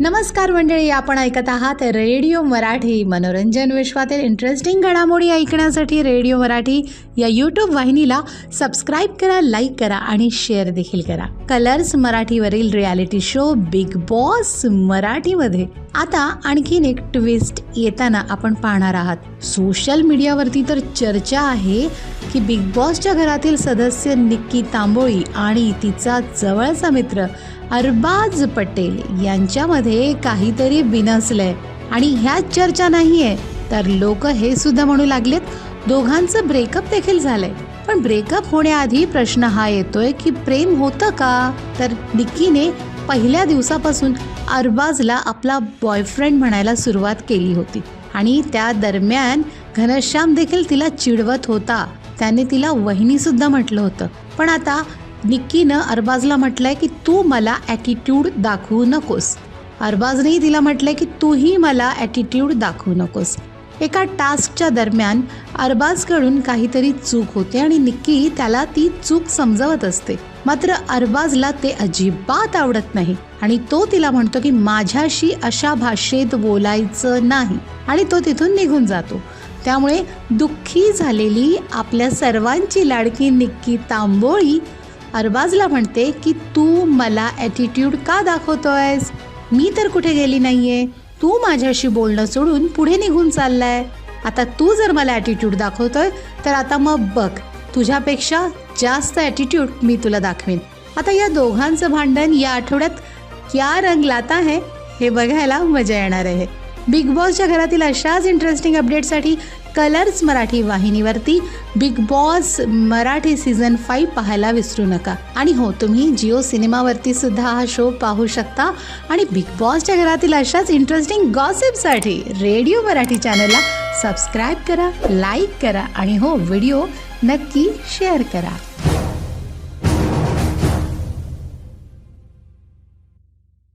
नमस्कार मंडळी आपण ऐकत आहात रेडिओ मराठी. मनोरंजन विश्वातील इंटरेस्टिंग घडामोडी ऐकण्यासाठी रेडिओ मराठी या यूट्यूब वाहिनीला सबस्क्राईब करा लाईक करा आणि शेअर देखील करा. कलर्स मराठीवरील रियालिटी शो बिग बॉस मराठीमध्ये. आता आणखीन एक ट्विस्ट येताना आपण पाहणार आहात. सोशल मीडियावरती तर चर्चा आहे की बिग बॉसच्या घरातील सदस्य निक्की तांबोळी आणि तिचा जवळचा मित्र अरबाज पटेल यांच्यामध्ये काहीतरी बिनसलंय आणि ह्याच चर्चा नाहीये. तर लोक हे सुद्धा म्हणू लागलेत दोघांचं ब्रेकअप देखील झालंय. पण ब्रेकअप होण्याआधी प्रश्न हा येतोय की प्रेम होतं का? तर निक्कीने पहिल्या दिवसापासून अरबाजला आपला बॉयफ्रेंड म्हणायला सुरुवात केली होती. आणि त्या दरम्यान घनश्याम देखील तिला चिडवत होता. त्याने तिला वहिनी सुद्धा म्हटलं होतं. पण आता निक्कीनं अरबाजला म्हटलंय की तू मला ॲटिट्यूड दाखवू नकोस. अरबाजनेही तिला म्हटलंय की तूही मला ॲटिट्यूड दाखवू नकोस. एका टास्कच्या दरम्यान अरबाजकडून काहीतरी चूक होते आणि निक्की त्याला ती चूक समजावत असते. मात्र अरबाजला ते अजिबात आवडत नाही आणि तो तिला म्हणतो की माझ्याशी अशा भाषेत बोलायचं नाही. आणि तो तिथून निघून जातो. त्यामुळे दुःखी झालेली आपल्या सर्वांची लाडकी निक्की तांबोळी अरबाजला म्हणते की तू मला ॲटिट्यूड का दाखवतोयस? मी तर कुठे गेली नाहीये. तू माझ्याशी बोलणं सोडून पुढे निघून चाललाय. आता तू जर मला ॲटिट्यूड दाखवतोय तर आता मग बघ तुझ्यापेक्षा जास्त ॲटिट्यूड मी तुला दाखवीन. आता या दोघांचं भांडण या आठवड्यात क्या रंग लाता है हे बघायला मजा येणार आहे. बिग बॉसच्या घरातील अशाच इंटरेस्टिंग अपडेटसाठी Colors Marathi वाहिनीवरती. Bigg Boss Marathi season five पाहायला विसरू नका. आणि हो तुम्ही जिओ सिनेमावरती सुद्धा हा शो पाहू शकता. आणि बिग बॉसच्या घरातील अशाच इंटरेस्टिंग गॉसिपसाठी रेडिओ मराठी चॅनलला सबस्क्राईब करा लाईक करा आणि हो व्हिडिओ नक्की शेअर करा.